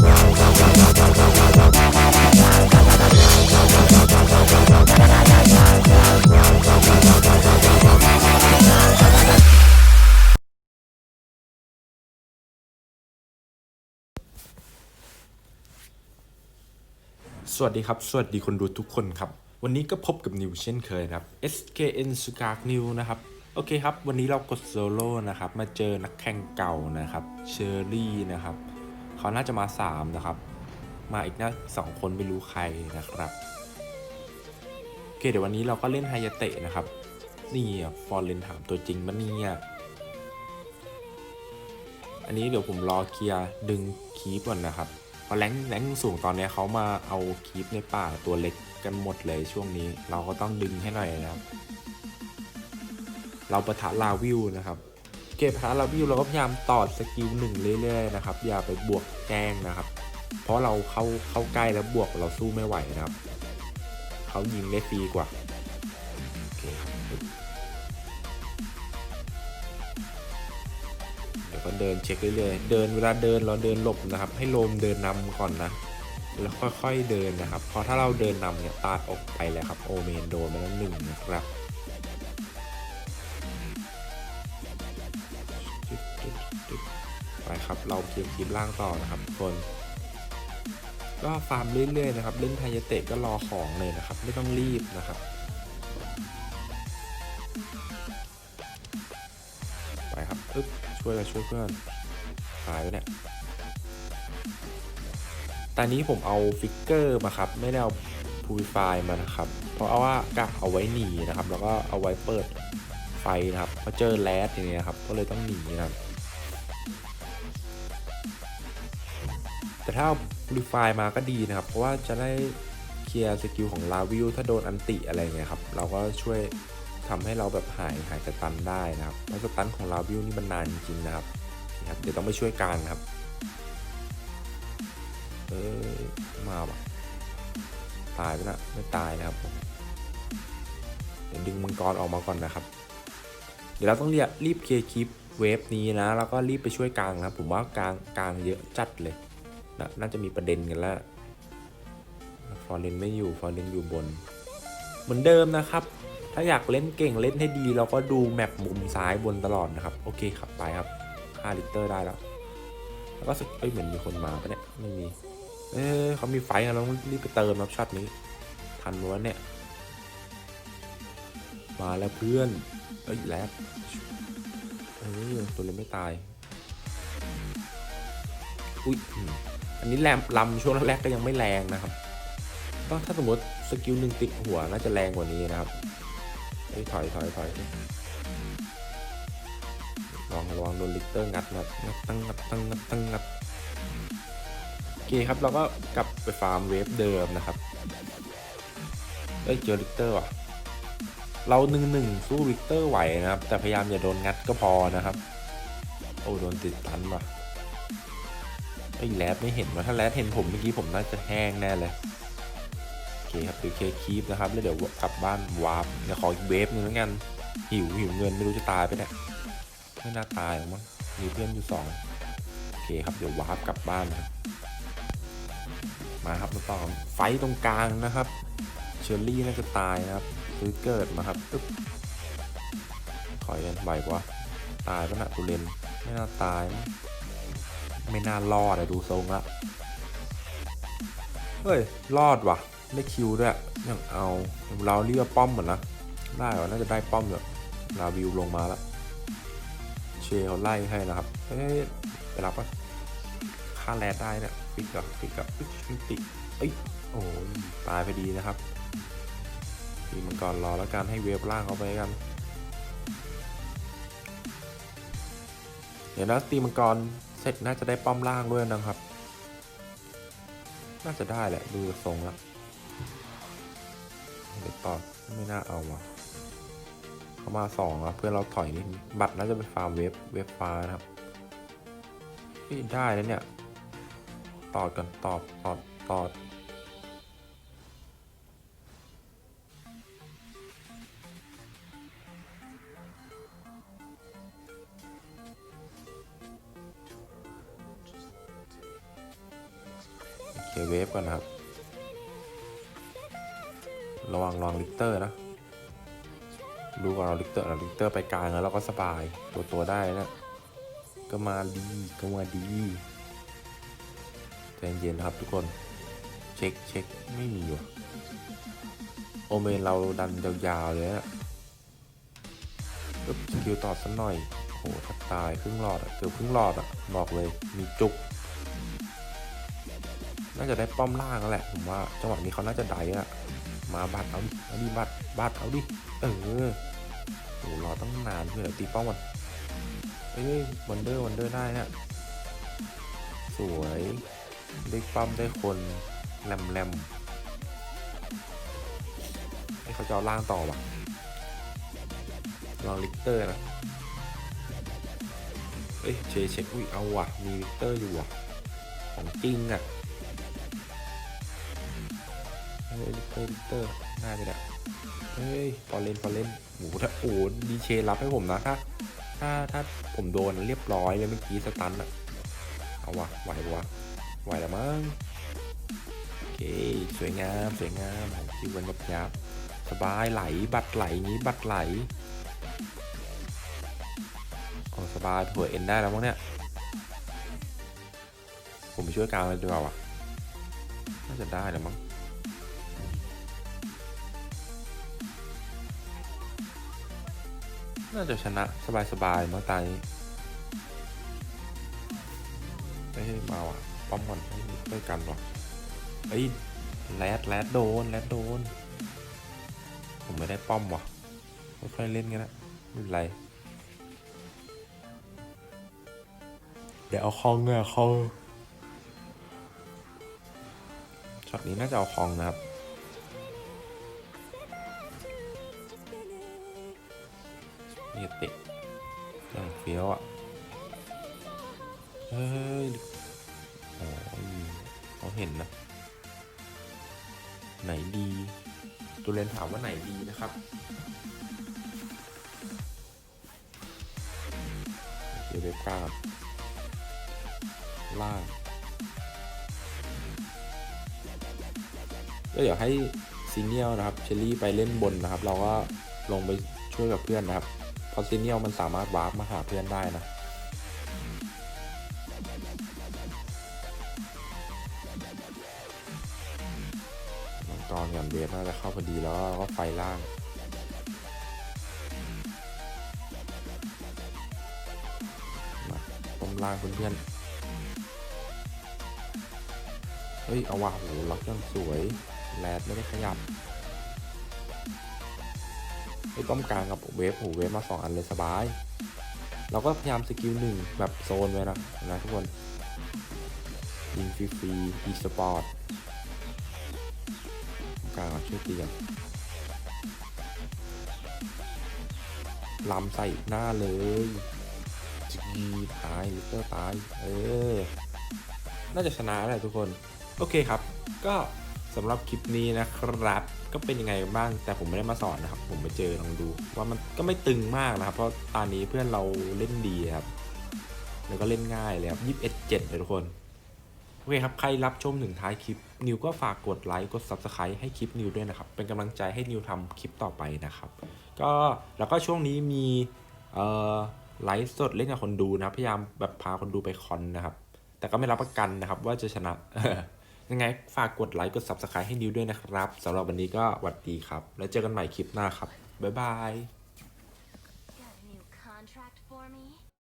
Wow. สวัสดีครับ สวัสดีคนดูทุกคนครับ วันนี้ก็พบกับนิวเช่นเคยนะครับ SKN s k a r New นะครับ โอเคครับ วันนี้เรากดโซโล่นะครับ มาเจอนักแข่งเก่านะครับ เชอรี่นะครับ เขาน่าจะมา 3 นะครับ มาอีกนะสองคนไม่รู้ใครนะครับ โอเค เดี๋ยววันนี้เราก็เล่นไฮยาเตะนะครับ นี่ฟอร์เรนถามตัวจริงมันนี่ยอันนี้เดี๋ยวผมรอเคลียร์ดึงคีปก่อนนะครับ พราะแรงแรงสูงตอนนี้เขามาเอาคีปในป่าตัวเล็กกันหมดเลยช่วงนี้เราก็ต้องดึงให้หน่อยนะครับ เราประทะลาวิวนะครับ เก็บประทะลาวิวเราก็พยายามต่อสกิลหนึ่งเรื่อยๆนะครับอย่าไปบวกแกล้งนะครับ เพราะเราเข้าเข้าใกล้แล้วบวกเราสู้ไม่ไหวนะครับเขายิงได้ฟรีกว่า เดี๋ยวก็เดินเช็คเรื่อยๆ เดินเวลาเดินเราเดินหลบนะครับ ให้ลมเดินนำก่อนนะ แล้วค่อยๆเดินนะครับ เพราะถ้าเราเดินนำเนี่ยตาดออกไปแล้วครับ โอเมนโดนไปแล้วหนึ่งนะครับไปครับ เราเคลียร์คลิปล่างต่อนะครับทุกคนก็ฟาร์มเรื่อยๆนะครับ เล่นไทยเตะก็รอของเลยนะครับ ไม่ต้องรีบนะครับไปครับอึ๊บ วยกันช่วยเพื่อนหายไปเนี่ยตอนนี้ผมเอาฟิกเกอร์มาครับ ไม่ได้เอาพูลิฟายมานะครับ เพราะว่ากะเอาไว้หนีนะครับ แล้วก็เอาไว้เปิดไฟนะครับพอเจอแรดอย่างเงี้ยครับ ก็เลยต้องหนีนะครับ แต่ถ้าเอาพูลิฟายมาก็ดีนะครับ เพราะว่าจะได้เคลียร์สกิลของลาวิวถ้าโดนอันติอะไรเงี้ยครับ เราก็ช่วย ทำให้เราแบบหายหายสตันได้นะครับเพราะสตันของลาวิวนี่มันนานจริงๆนะครับนะครับเดี๋ยวต้องไปช่วยกลางครับ เออมาว่ะตายไปละไม่ตายนะครับเดี๋ยวดึงมังกรออกมาก่อนนะครับ เดี๋ยวเราต้องเรียบรีบเคลียร์คลิปเวฟนี้นะแล้วก็รีบไปช่วยกลางนะครับ ผมว่ากลางกลางเยอะจัดเลยนะน่าจะมีประเด็นกันแล้วฟอร์เรนไม่อยู่ฟอร์เรนอยู่บน เหมือนเดิมนะครับ ถ้าอยากเล่นเก่งเล่นให้ดี เราก็ดูแมปมุมซ้ายบนตลอดนะครับ โอเคครับไปครับ5ลิตรได้แล้ว แล้วก็สึกเอ้ยเหมือนมีคนมาปะเนี่ยไม่มี เอ้เขามีไฟเราต้องรีบไปเติมครับช็อตนี้ ทันวะเนี่ย มาแล้วเพื่อน เอ้ยแลบเออตัวเลยไม่ตาย อุ้ยอันนี้แรมลำช่วงแรกๆก็ยังไม่แรงนะครับก็ถ้าสมมติสกิลหนึ่งติดหัวน่าจะแรงกว่านี้นะครับ เฮ้ถอยถอยถอยลองระวังโดนลิกเตอร์งัดงัดงัดตั้งงัดตั้งงัดตั้งงัดโอเคครับเราก็กลับไปฟาร์มเวฟเดิมนะครับเอ้ยเจอลิกเตอร์ว่ะเราหนึ่งหนึ่งสู้ลิกเตอร์ไหวนะครับ แต่พยายามอย่าโดนงัดก็พอนะครับ โอ้โดนติดตันว่ะไอ้แรดไม่เห็นว่าถ้าแรดเห็นผมเมื่อกี้ผมน่าจะแห้งแน่เลย เคครับดูเคคีฟนะครับ แล้วเดี๋ยวกลับบ้านวาร์ปเดี๋ยวขออีกเวฟหนึงแล้วกันหิวหิวเงินไม่รู้จะตายไปเนี่ยไม่น่าตายหรอกมั้งมีเพื่อนอยู่สองโอเคครับเดี๋ยววาร์ปกลับบ้านครับมาครับมาต่อไฟตรงกลางนะครับ เชอร์รี่น่าจะตายนะครับซื้อเกิดมาครับปึ๊บถอยกันไหวปะวะตายปะนะตุเรนไม่น่าตาย ไม่น่ารอดอะดูทรงละเฮ้ย รอดว่ะ ได้คิวด้วยยังเอาเราเรียกป้อมเหมือนนะได้วะน่าจะได้ป้อมแบบลาวิวลงมาแล้วเชเขาไล่ให้นะครับเฮ้ยไปรับปะค่าแรดได้เนี่ยปิกกับปิกกับปิกปิเอ้ยโอ้ยตายไปดีนะครับตีมังกรรอแล้วกันให้เวฟล่างเขาไปกันเดี๋ยวนะตีมังกรเสร็จน่าจะได้ป้อมล่างด้วยนะครับ น่าจะได้แหละดูทรงแล้ว เด็กต่อไม่น่าเอาอะเขามาสองอะเพื่อนเราถอยนิดบัตรน่าจะเป็นฟาร์มเวฟเวฟฟ้านะครับนี่ได้แล้วเนี่ย ตอดก่อนตอดตอดตอดอเคเวฟก่อนนะครับ ระวังลองลิกเตอร์นะดูก่อนเราลิกเตอร์เราลิกเตอร์ไปกลางแล้วเราก็สบายตัวตัวได้นะก็มาดีก็มาดีใจเย็นครับทุกคน เช็คเช็คไม่มีว่ะโอเมนเราดันยาวๆเลยนะสกิลต่อสักหน่อยโอ้ถ้าตายครึ่งหลอดอะเกือบครึ่งหลอดอะบอกเลยมีจุก น่าจะได้ป้อมล่างแล้วแหละผมว่าจังหวะนี้เขาน่าจะไดอะ มาบัตรเอาดิเอาดิบัตรบัตรเอาดิ เออโอ้รอตั้งนานเพื่อตีป้อมมันเอ้ยวันเดอร์วันเดอร์ได้ฮะสวยได้ป้อมได้คนแลมแลมให้เขาจะเอาล่างต่อวะลองลิกเตอร์นะเอ้ยเชเช็คอุ้ยเอาว่ะมีลิกเตอร์อยู่ว่ะของจริงอะ เฮ้ยลิเตอร์ลิกเตอร์ได้ไปแล้วเฮ้ยพอเล่นพอเล่นโอ้โหถ้าโอ้ดีเชรับให้ผมนะถ้าถ้าถ้าผมโดนเรียบร้อยเลยเมื่อกี้สตันอะเอาวะไหวปะวะไหวแล้วมั้งโอเคสวยงามสวยงามคิววันยับยับสบายไหลบัตรไหลนี้บัตรไหลโอ้สบายเผื่อเอ็นได้แล้วมั้งเนี่ยผมไปช่วยกลางเลยดีกว่าว่ะน่าจะได้แล้วมั้ง น่าจะชนะสบายๆมั้งตายนี้เฮ้ยมาว่ะป้อมมันให้ด้วยกันว่ะเอ้ยแรดแรดโดนแรดโดน ผมไม่ได้ป้อมว่ะค่อยๆเล่นกันนะไม่เป็นไร เดี๋ยวเอาคองอะคองช็อตนี้น่าจะเอาคองนะครับ นี่เตะอย่างเฟี้ยวอะ เฮ้ยโอ้ยเขาเห็นนะ ไหนดี ตัวเลนถามว่าไหนดีนะครับเดี๋ยวเบกาดล่างก็เดี๋ยวให้ซีเนียลนะครับ เชลลี่ไปเล่นบนนะครับ เราก็ลงไปช่วยกับเพื่อนนะครับ เพราะซีเนียลมันสามารถวาร์ปมาหาเพื่อนได้นะมังกรกับเวฟน่าจะเข้าพอดีแล้วก็ไฟล่างมาต้มล่างเพื่อนๆเฮ้ย เอาว่ะโหล็อกยังสวย แรดไม่ได้ขยับ ไอ้ต้มกลางกับเวฟโหเวฟมาสองอันเลยสบาย เราก็พยายามสกิลหนึ่งแบบโซนไว้นะนะทุกคนยิงฟรีๆอีสปอร์ตกลางช่วยตีกันลำใส่หน้าเลยจีตายลิเตอร์ตาย เออ น่าจะชนะแหละทุกคน โอเคครับ ก็ สำหรับคลิปนี้นะครับ ก็เป็นยังไงบ้างแต่ผมไม่ได้มาสอนนะครับ ผมไปเจอลองดู ว่ามันก็ไม่ตึงมากนะครับ เพราะตอนนี้เพื่อนเราเล่นดีครับ แล้วก็เล่นง่ายเลยครับยี่สิบเอ็ดเจ็ดเลยทุกคนโอเคครับใครรับชมถึงท้ายคลิป นิวก็ฝากกดไลค์กด Subscribe ให้คลิปนิวด้วยนะครับ เป็นกำลังใจให้นิวทำคลิปต่อไปนะครับ ก็แล้วก็ช่วงนี้มีเอ่อไลฟ์สดเล่นกับคนดูนะพยายามแบบพาคนดูไปคอนนะครับ แต่ก็ไม่รับประกันนะครับว่าจะชนะ ยังไงฝากกดไลค์กด Subscribe ให้นิวด้วยนะครับสำหรับวันนี้ก็หวัดดีครับ แล้วเจอกันใหม่คลิปหน้าครับ บ๊ายบาย